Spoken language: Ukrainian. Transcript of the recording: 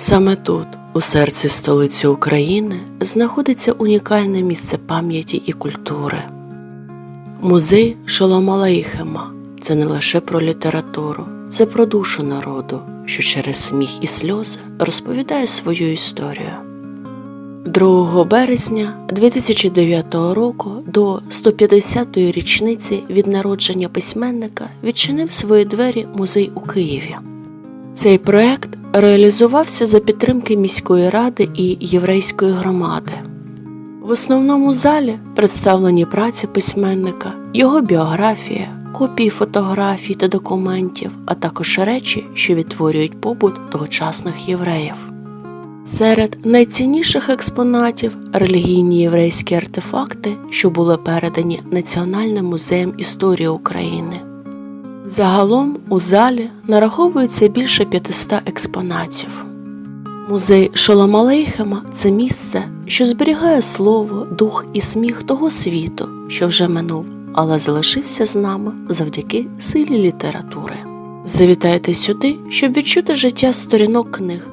Саме тут, у серці столиці України, знаходиться унікальне місце пам'яті і культури. Музей Шолома Алейхема – це не лише про літературу, це про душу народу, що через сміх і сльози розповідає свою історію. 2 березня 2009 року до 150-ї річниці від народження письменника відчинив свої двері музей у Києві. Цей проект реалізувався за підтримки міської ради і єврейської громади. В основному залі представлені праці письменника, його біографія, копії фотографій та документів, а також речі, що відтворюють побут тогочасних євреїв. Серед найцінніших експонатів релігійні єврейські артефакти, що були передані Національним музеєм історії України. Загалом у залі нараховується більше 500 експонатів. Музей Шоломалейхема – це місце, що зберігає слово, дух і сміх того світу, що вже минув, але залишився з нами завдяки силі літератури. Завітайте сюди, щоб відчути життя сторінок книг,